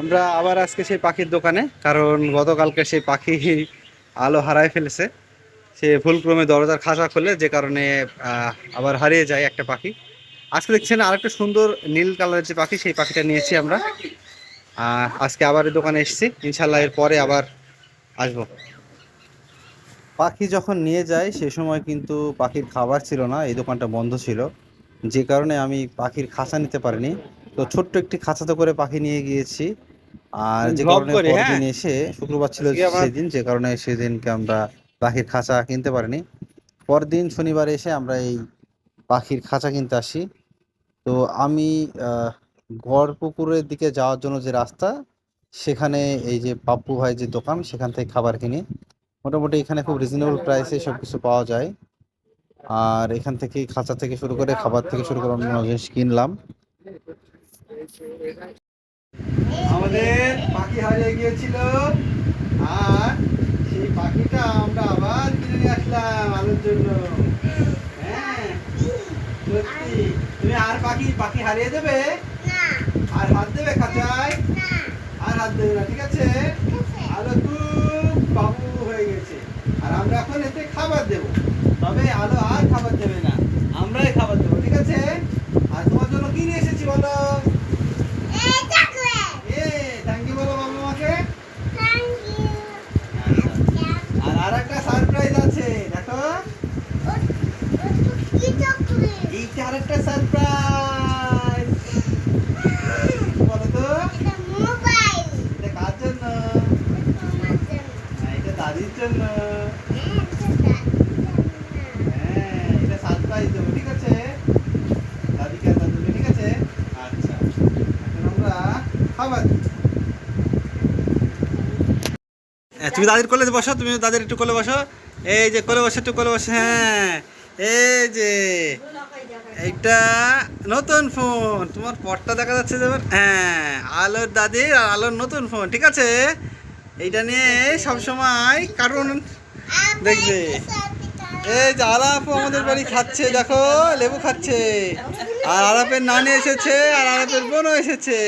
আমরা আবার আজকে সেই পাখির দোকানে, কারণ গতকালকে সেই পাখি আলো হারায় ফেলেছে। সে ভুলক্রমে দরজার খাঁচা খুলে যে কারণে আবার হারিয়ে যায় একটা পাখি। আজকে দেখছেন আরেকটা সুন্দর নীল কালারের যে পাখি, সেই পাখিটা নিয়েছি আমরা। আজকে আবার দোকানে এসেছি। ইনশাল্লাহ এর পরে আবার আসব। পাখি যখন নিয়ে যায়, সে সময় কিন্তু পাখির খাবার ছিল না, এই দোকানটা বন্ধ ছিল। যে কারণে আমি পাখির খাঁচা নিতে পারিনি। তো ছোট্ট একটি খাঁচাতে করে পাখি নিয়ে গিয়েছি। আর যে কারণে হ্যাঁ? পরদিন এসে শুক্রবার ছিল সেদিন যে কারণে সেদিনকে আমরা পাখির খাঁচা কিনতে পারিনি। পরদিন শনিবার এসে আমরা এই পাখির খাঁচা কিনতে আসি। তো আমি আহ, গড় পুকুরের দিকে যাওয়ার জন্য যে রাস্তা সেখানে এই যে পাপ্পু ভাই যে দোকান সেখান থেকে খাবার কিনি। মোটামুটি এখানে খুব রিজনেবল প্রাইসে সব কিছু পাওয়া যায়। আর এখান থেকে খাঁচা থেকে শুরু করে খাবার থেকে শুরু করে অন্য জিনিস কিনলাম। আমাদের পাখি হারিয়ে গিয়েছিল। আর সেই পাখিটা আমরা আবার কিনে নিয়ে আসলাম আলোর জন্য। হ্যাঁ সত্যি। তুমি আর পাখি পাখি হারিয়ে দেবে? আর হাত দেবে খাঁচায়? আর হাত দেবে না ঠিক আছে? আলো খুব বাবু হয়ে গেছে। আর আমরা এখন এতে খাবার দেবো। তবে আলো আর খাবার দেবে না। আমরাই খাবার দেবো ঠিক আছে? আর তোমার জন্য কি নিয়ে এসেছি বলো এ থ্যাংক ইউ বলো বাবা মাকে আর আর একটা সারপ্রাইজ আছে দেখো এইটা আরেকটা সারপ্রাইজ বলো তো এটা কার জন্য? হ্যাঁ, এটা দাদির জন্য। হ্যাঁ এটা সারপ্রাইজ দেবো ঠিক আছে? দাদিকে আর দাদুকে ঠিক আছে? আচ্ছা এখন আমরা খাবার হ্যাঁ, তুমি দাদির কোলে বসো তুমি দাদির একটু কোলে বসো। এই যে কোলে বসো একটু কোলে বসো হ্যাঁ। এই যে এইটা নতুন ফোন তোমার পটটা দেখা যাচ্ছে যে হ্যাঁ আলোর দাদির আর আলোর নতুন ফোন ঠিক আছে এইটা নিয়ে সব সময় কার্টুন দেখবে এই যে আলাপও আমাদের বাড়ি খাচ্ছে দেখো লেবু খাচ্ছে আর আলাপের নানি এসেছে আর আলাপের বোনও এসেছে